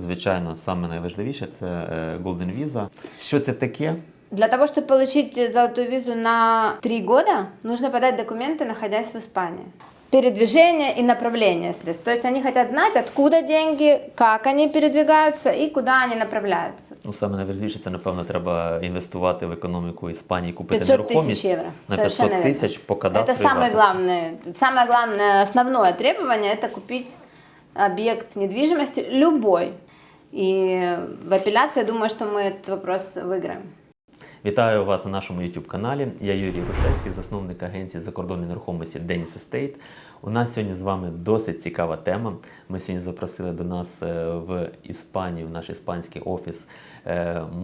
звичайно, саме найважливіше це е, Golden Visa. Що це таке? Для того, чтобы получить золотую визу на три года, нужно подать документы, находясь в Испании. Передвижение и направление средств. То есть они хотят знать, откуда деньги, как они передвигаются и куда они направляются. Ну, саме найважливіше, це напевно треба інвестувати в економіку Іспанії, купити 500 нерухомість тысяч евро. на Совершенно 500 верно. тисяч по кадастру. Это самое главное, самое главное, основное требование – это купить объект недвижимости любой. И в апелляции, я думаю, что мы этот вопрос выиграем. Вітаю вас на нашому youtube каналі. Я Юрій Рушецький, засновник агенції закордонної нерухомості Деніс Естейт. У нас сьогодні з вами досить цікава тема. Ми сьогодні запросили до нас е, в Іспанію, в наш іспанський офіс, е,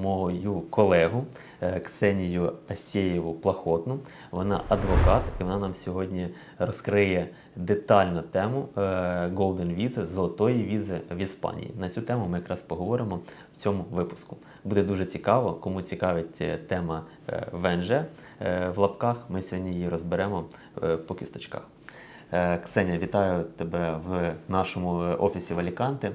мою колегу е, Ксенію Асєєву Плахотну. Вона адвокат, і вона нам сьогодні розкриє детально тему е, Golden Visa, золотої візи в Іспанії. На цю тему ми якраз поговоримо в цьому випуску. Буде дуже цікаво, кому цікавить е, тема е, ВНЖ е, в лапках. Ми сьогодні її розберемо е, по кісточках. Е, Ксенія, вітаю тебе в нашому е, офісі в Аліканте.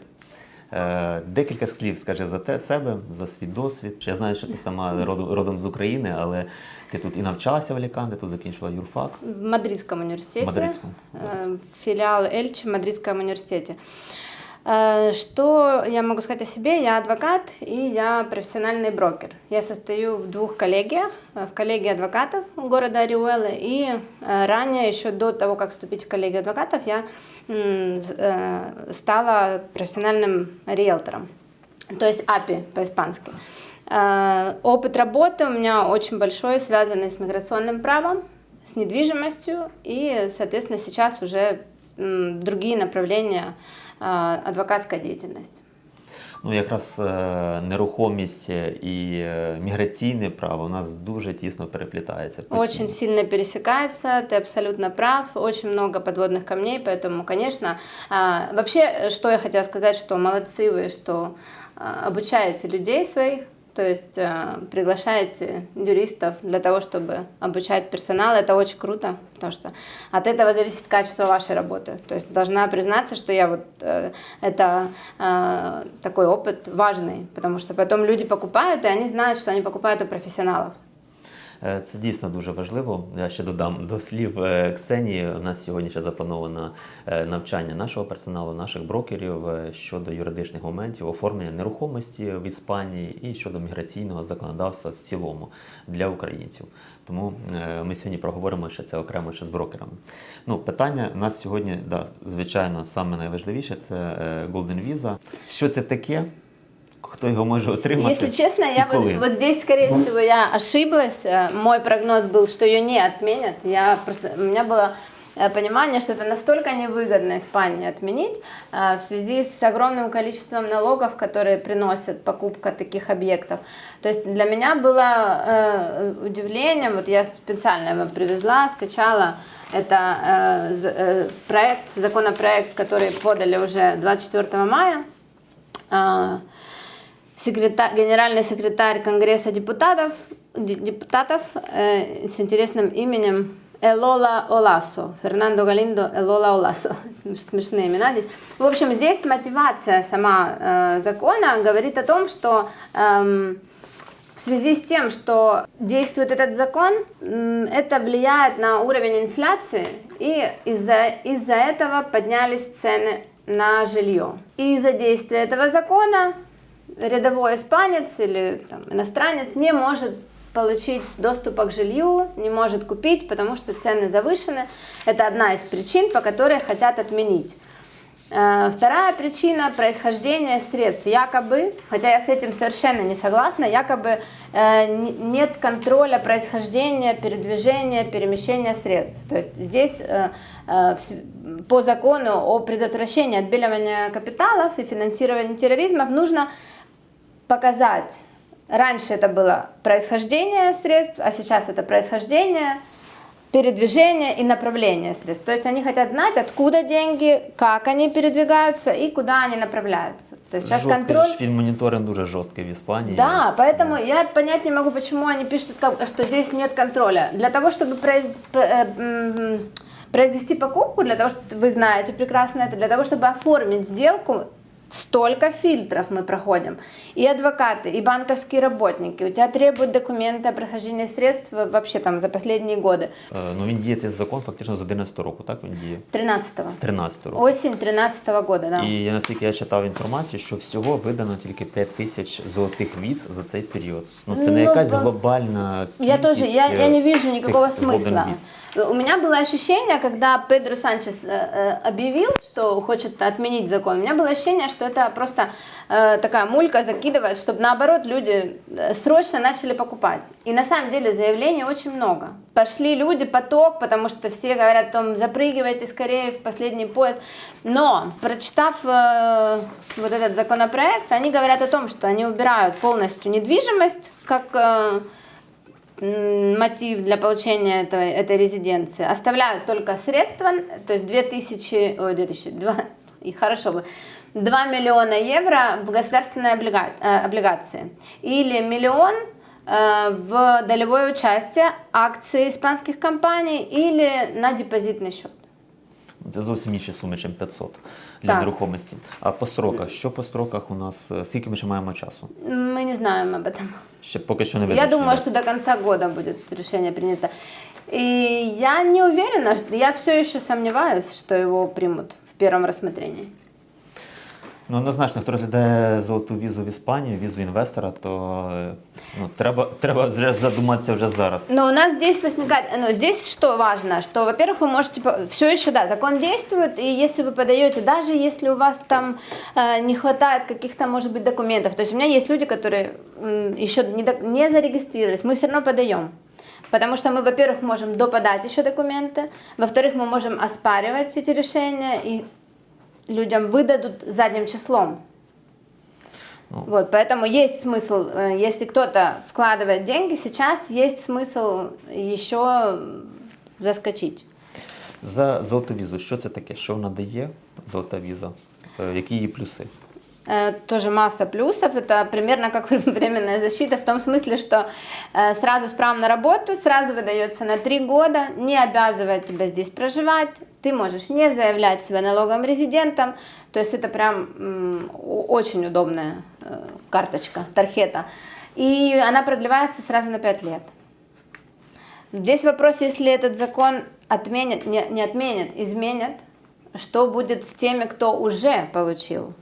Е, Декілька слів скажи за те себе, за свій досвід. Я знаю, що ти сама родом, родом з України, але ти тут і навчалася в Аліканте, тут закінчила юрфак. В Мадридском университете. Мадридском, э, Мадридском. Филиал Эльчи в Мадридском университете. Э, Что я могу сказать о себе? Я адвокат и я профессиональный брокер. Я состою в двух коллегиях. э, В коллегии адвокатов города Ориуэлы и э, ранее, еще до того, как вступить в коллегию адвокатов, я м, з- э, стала профессиональным риэлтором. То есть API по-испански. Э, Опыт работы у меня очень большой, связанный с миграционным правом, с недвижимостью и, соответственно, сейчас уже другие направления э, адвокатской деятельности Ну, якраз е, нерухомість і е, міграційне право у нас дуже тісно переплітається. постійно. Очень сильно пересекается, ты абсолютно прав, очень много подводных камней, поэтому, конечно, а, вообще, что я хотела сказать, что молодцы вы, что а, обучаете людей своих, то есть а, приглашаете юристов для того, чтобы обучать персонал, это очень круто, потому что от этого зависит качество вашей работы. То есть должна признаться, что я вот э, это э, такой опыт важный, потому что потом люди покупают, и они знают, что они покупают у профессионалов. Е, Це дійсно дуже важливо. Я ще додам до слів е, Ксенії. У нас сьогодні ще заплановано е, навчання нашого персоналу, наших брокерів щодо юридичних моментів, оформлення нерухомості в Іспанії і щодо міграційного законодавства в цілому для українців. Тому ми сьогодні проговоримо ще це окремо ще з брокерами. Ну, питання у нас сьогодні, да, звичайно, саме найважливіше це Golden Visa. Що це таке? Хто його може отримати? Если честно, я вот, вот здесь, скорее всего, я ошиблась. Э, Мой прогноз был, что ее не отменят. Я просто, у меня было э, понимание, что это настолько невыгодно Испании отменить э, в связи с огромным количеством налогов, которые приносит покупка таких объектов. То есть для меня было удивлением, вот я специально его привезла, скачала, это проект, законопроект, который подали уже 24 мая. Секретарь, генеральный секретарь Конгресса депутатов, де- депутатов э, с интересным именем Элола Оласо, Фернандо Галиндо Элола Оласо. Смешные имена здесь. В общем, здесь мотивация сама э, закона говорит о том, что эм, в связи с тем, что действует этот закон, это влияет на уровень инфляции, и из-за из этого поднялись цены на жилье. И из-за действия этого закона рядовой испанец или там, иностранец не может получить доступа к жилью, не может купить, потому что цены завышены. Это одна из причин, по которой хотят отменить. Э, Вторая причина – происхождение средств. Якобы, хотя я с этим совершенно не согласна, якобы э, нет контроля происхождения, передвижения, перемещения средств. То есть здесь э, по закону о предотвращении отбеливания капиталов и финансировании терроризма нужно показать. Раньше это было происхождение средств, а сейчас это происхождение, передвижение и направление средств. То есть они хотят знать, откуда деньги, как они передвигаются и куда они направляются. То есть сейчас Жорсткий контроль... ж фінмоніторинг дуже жорсткий в Іспанії. Да, поэтому я понять не могу, почему они пишут, как- что здесь нет контроля. Для того, чтобы произ- п- э, м, произвести покупку, для того, чтобы вы знаете прекрасно это, для того, чтобы оформить сделку, столько фильтров мы проходим. И адвокаты, и банковские работники. У тебя требуют документы о прохождении средств вообще там за последние годы. Е, Ну він діє цей закон фактично з 11 року, так він діє? 13-го. З 13 року. Осень 13 года, да. І наскільки я читав інформацію, що всього видано тільки 5 тисяч золотих віз за цей період. Ну це не Ну, якась да. глобальна. Я кількість, тоже, я, я не е, вижу никакого цих golden смысла. viz. У меня было ощущение, когда Педро Санчес э, э, объявил, что хочет отменить закон, у меня было ощущение, что это просто э, такая мулька закидывает, чтобы наоборот люди срочно начали покупать. И на самом деле заявлений очень много. Пошли люди, поток, потому что все говорят о том, запрыгивайте скорее в последний поезд. Но, прочитав вот этот законопроект, они говорят о том, что они убирают полностью недвижимость, как... мотив для получения этой, этой резиденции. Оставляют только средства, то есть 2000, ой, 2000, 2, и хорошо бы, 2 миллиона евро в государственные облига- э, облигации или миллион э, в долевое участие акции испанских компаний или на депозитный счет. Це зовсім інші суми, ніж 500 для Так. нерухомості. А по строках, що по строках у нас? е, Скільки ми ще маємо часу? Мы не знаем об этом. Ще поки що не Я визначено. думаю, что до конца года будет решение принято. И я не уверена, что- я все еще сомневаюсь, что его примут в первом рассмотрении. Ну, однозначно, хто розглядає золоту візу в Іспанію, візу інвестора, то е, ну, треба, треба вже задуматися вже зараз. Но у нас здесь возникает, ну, здесь что важно, что, во-первых, вы можете, все еще, да, закон действует, и если вы подаете, даже если у вас там э, не хватает каких-то, может быть, документов, то есть у меня есть люди, которые м, еще не, до- не зарегистрировались, мы все равно подаем. Потому что мы, во-первых, можем доподать еще документы, во-вторых, мы можем оспаривать эти решения, и людям выдадут задним числом. Ну. Вот, поэтому есть смысл, э, если кто-то вкладывает деньги, сейчас есть смысл еще заскочить. За золоту візу, що це таке? Що вона дає? Золота віза? Е, Які її плюси? Э, Тоже масса плюсов. Это примерно как временная защита в том смысле, что э, сразу с правом на работу, сразу выдается на три года, не обязывает тебя здесь проживать. Ты можешь не заявлять себя налоговым резидентом. То есть это прям очень удобная э, карточка, тархета. И она продлевается сразу на 5 лет. Здесь вопрос, если этот закон отменят, не, не отменят, изменят, что будет с теми, кто уже получил.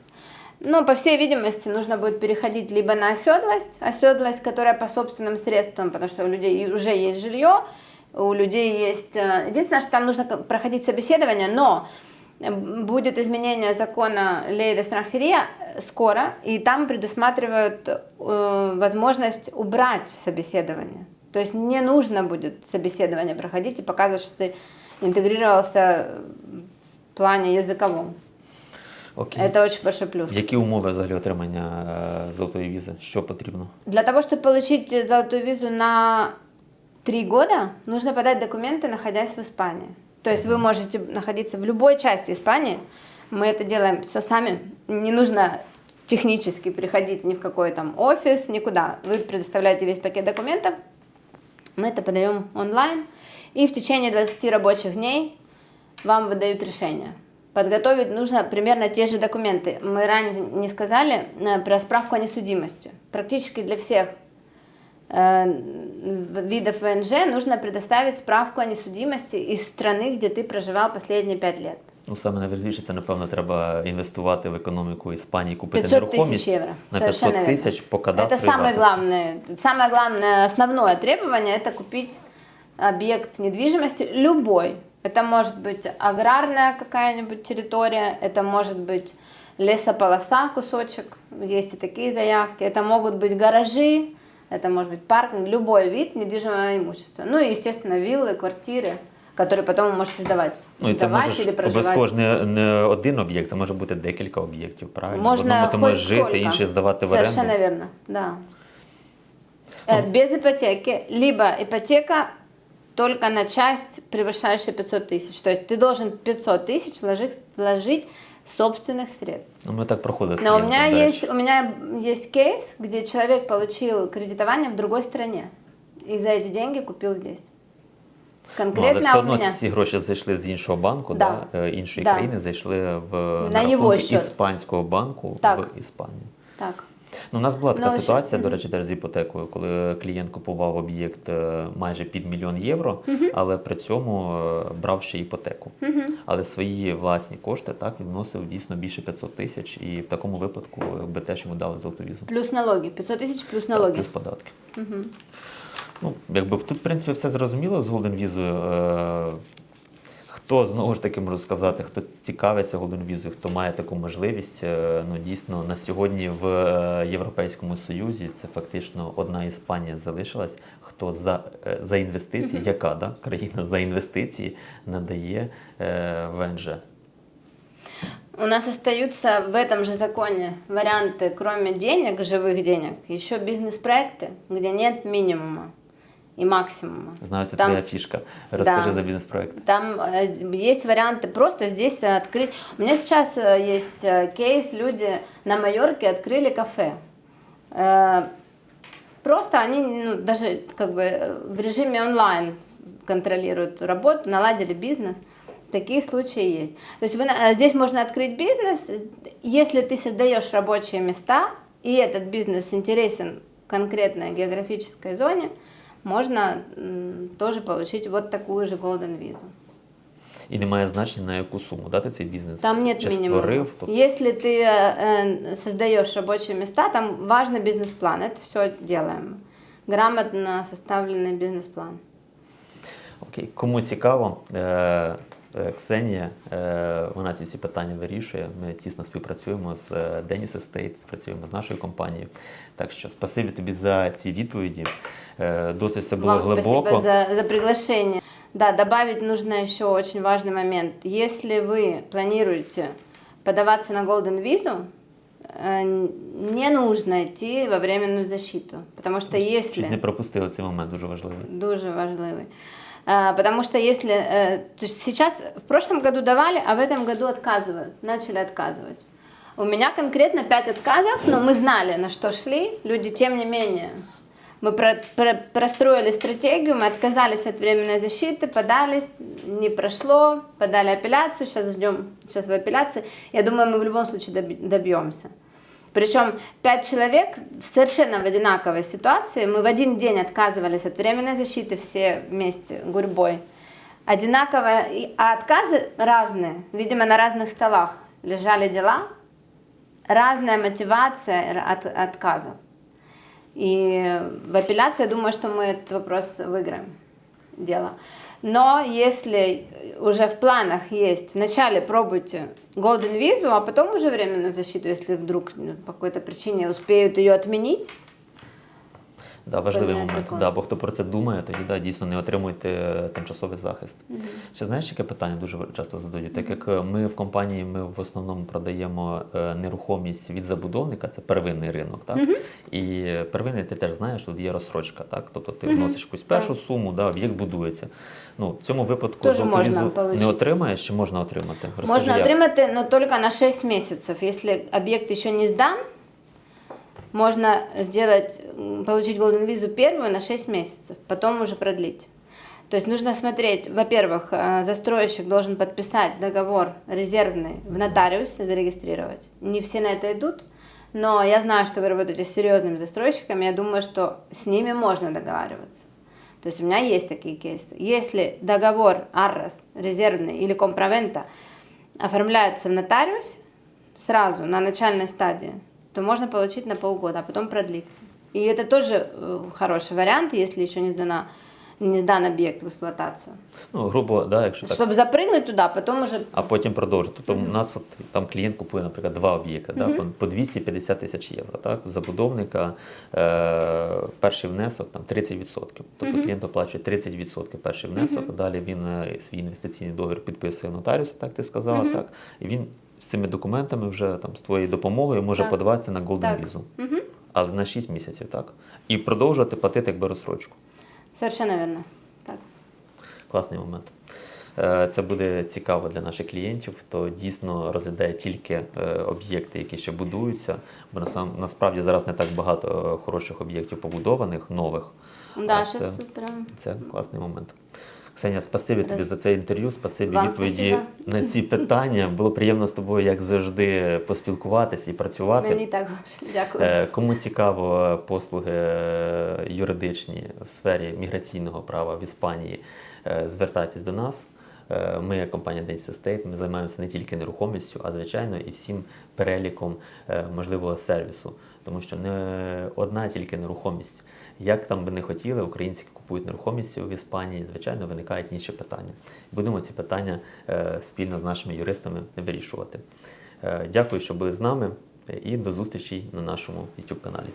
Ну, по всей видимости, нужно будет переходить либо на оседлость, оседлость, которая по собственным средствам, потому что у людей уже есть жилье, у людей есть... э, Единственное, что там нужно проходить собеседование, но э, будет изменение закона Лейда Страхерия скоро, и там предусматривают э, возможность убрать собеседование. То есть не нужно будет собеседование проходить и показывать, что ты интегрировался в плане языковом. Окей. Это очень большой плюс. Які умови взагалі отримання е, золотої візи? Що потрібно? Для того, чтобы получить золотую визу на три года, нужно подать документы, находясь в Испании. То есть вы можете находиться в любой части Испании. Мы это делаем все сами. Не нужно технически приходить ни в какой там офис, никуда. Вы предоставляете весь пакет документов, мы это подаем онлайн, и в течение 20 рабочих дней вам выдают решение. Подготовить нужно примерно те же документы. Мы ранее не сказали э, про справку о несудимости. Практически для всех э, видов ВНЖ нужно предоставить справку о несудимости из страны, где ты проживал последние 5 лет. Ну, саме найважливіше, це, напевно, треба інвестувати в економіку Іспанії, купити 500 нерухомість тысяч евро. на Совершенно 500 верно. тисяч по кадастру. Это самое вартості. главное, самое главное, основное требование – это купить объект недвижимости любой. Это может быть аграрная какая-нибудь территория, это может быть лесополоса, кусочек, есть и такие заявки, это могут быть гаражи, это может быть паркинг, любой вид недвижимого имущества. Ну и, естественно, виллы, квартиры, которые потом вы можете сдавать. Ну і це Сдавать може или ж проживать. обов'язково ж не, не один об'єкт, це може бути декілька об'єктів, правильно? в Можно одному ти хоть можеш жити, сколько. інший здавати в оренду. Совершенно верно, да. Э, Без ипотеки, либо ипотека только на часть, превышающая 500 тысяч. То есть ты должен 500 тысяч вложить, вложить собственных средств. Ну, ми так проходили з Но у клієнтом, меня до речі. есть, у меня есть кейс, где человек получил кредитование в другой стране и за эти деньги купил здесь. Ну, але Конкретно все у одно меня. ці гроші зайшли з іншого банку, Да. да. е, іншої Да. країни, зайшли в На його рахунки счет. іспанського банку Так. в Іспанію. Так. Ну, у нас була така Ну, ще- ситуація, до речі, теж з іпотекою, коли клієнт купував об'єкт е, майже під мільйон євро, але при цьому е, брав ще іпотеку. Але свої власні кошти так він вносив дійсно більше 500 тисяч, і в такому випадку якби теж йому дали золоту візу. Плюс налоги. 500 тысяч плюс Так, плюс податки. Ну, якби тут, в принципі, все зрозуміло з Golden візою. Е, Хто знову ж таки можу сказати, хто цікавиться Golden візою, хто має таку можливість, е, ну дійсно на сьогодні в е, Європейському Союзі це фактично одна Іспанія залишилась, хто за, е, за інвестиції, яка да, країна за інвестиції надає е, ВНЖ. У нас остаются в этом же законе варианты, кроме денег, живых денег, еще бизнес-проекты, где нет минимума И максимума. Знаю, Там- твоя фішка. Розкажи Да. за бізнес-проект. Там э, есть варианты просто здесь открыть. У меня сейчас э, есть э, кейс, люди на Майорке открыли кафе. Просто они ну, даже как бы в режиме онлайн контролируют работу, наладили бизнес. Такие случаи есть. То есть вы, здесь можно открыть бизнес, если ты создаешь рабочие места, и этот бизнес интересен конкретной географической зоне, можно м, тоже получить вот такую же golden визу. І немає значення на яку суму дати цей бізнес. Там нет Чи минимума. створив, то Если ты э, э, создаешь рабочие места, там важный бизнес-план. Это все делаем. Грамотно составленный бизнес-план. Окей, кому цікаво, е, е, Ксенія, е, вона ці всі питання вирішує. Ми тісно співпрацюємо з е, Деніс Estate, працюємо з нашою компанією. Так що спасибі тобі за ці відповіді. Е, Досить все було Вам глибоко. спасибо за, за приглашение. Да, добавить нужно еще очень важный момент. Если вы планируете подаваться на Golden визу, э, не нужно идти во временную защиту. Потому что если... Чуть не пропустили цей момент, дуже важливий. Дуже важливый. А, Потому что если... э, То есть сейчас, в прошлом году давали, а в этом году отказывают, начали отказывать. У меня конкретно 5 отказов, но мы знали, на что шли. Люди, тем не менее, мы про- про- простроили стратегию, мы отказались от временной защиты, подали, не прошло, подали апелляцию, сейчас ждем, сейчас в апелляции. Я думаю, мы в любом случае добьемся. Причем пять человек совершенно в одинаковой ситуации. Мы в один день отказывались от временной защиты все вместе, гурьбой. Одинаково, а отказы разные. Видимо, на разных столах лежали дела. Разная мотивация от отказов. И в апелляции, я думаю, что мы этот вопрос выиграем дело. Но если уже в планах есть, вначале пробуйте Golden визу, а потом уже временную защиту, если вдруг ну, по какой-то причине успеют ее отменить. Да, важливий Поміняти момент. Да, бо хто про це думає, тоді да, дійсно не отримуєте е, тимчасовий захист. Ще знаєш, яке питання дуже часто задають? Так як е, ми в компанії ми в основному продаємо е, нерухомість від забудовника, це первинний ринок, так? І е, первинний ти теж знаєш, тут є розсрочка, так? Тобто ти вносиш якусь першу суму, да, об'єкт будується. Ну, в цьому випадку Тоже можна не отримаєш чи можна отримати? Розкажи, Можно як? отримати, но только на 6 месяцев. Если объект еще не сдан, можно сделать, получить Golden визу первую на 6 месяцев, потом уже продлить. То есть нужно смотреть, во-первых, э, застройщик должен подписать договор резервный в нотариусе, зарегистрировать. Не все на это идут, но я знаю, что вы работаете с серьезными застройщиками, я думаю, что с ними можно договариваться. То есть у меня есть такие кейсы. Если договор АРРОС, резервный или комправента оформляется в нотариусе сразу на начальной стадии, то можно получить на полгода, а потом продлиться. И это тоже э, хороший вариант, если еще не сдана не сдан объект в эксплуатацию. Ну, грубо, да, якщо так. Чтобы запрыгнуть туда, потом уже А потім продовжити. Тобто у нас от, там клієнт купує, наприклад, два об'єкти да, по, по 250 тисяч євро. Так? У Забудовника е, перший внесок там 30%. Тобто клієнт оплачує 30% перший внесок, далі він е, свій інвестиційний договір підписує нотаріус, так ти сказала, так? І він з цими документами вже там з твоєю допомогою може Так. подаватися на Golden візу. Мгм. Але на 6 місяців, так? І продовжувати платити якби розсрочку. совершенно верно. Так. Класний момент. Е, Це буде цікаво для наших клієнтів, хто дійсно розглядає тільки е, об'єкти, які ще будуються. Бо насам, насправді зараз не так багато хороших об'єктів побудованих, нових. Да, це, прям це класний момент. Ксенія, спасибі тобі за це інтерв'ю, спасибі Вам відповіді спасибо. на ці питання. Було приємно з тобою, як завжди, поспілкуватися і працювати. Мені також. Дякую. Е, Кому цікаво послуги е, юридичні в сфері міграційного права в Іспанії, е, звертайтесь до нас. Ми, як компанія Dentist Estate, ми займаємося не тільки нерухомістю, а звичайно і всім переліком можливого сервісу. Тому що не одна тільки нерухомість. Як там би не хотіли, українці купують нерухомість в Іспанії, звичайно, виникають інші питання. Будемо ці питання е, спільно з нашими юристами вирішувати. Е, Дякую, що були з нами, і до зустрічі на нашому YouTube каналі.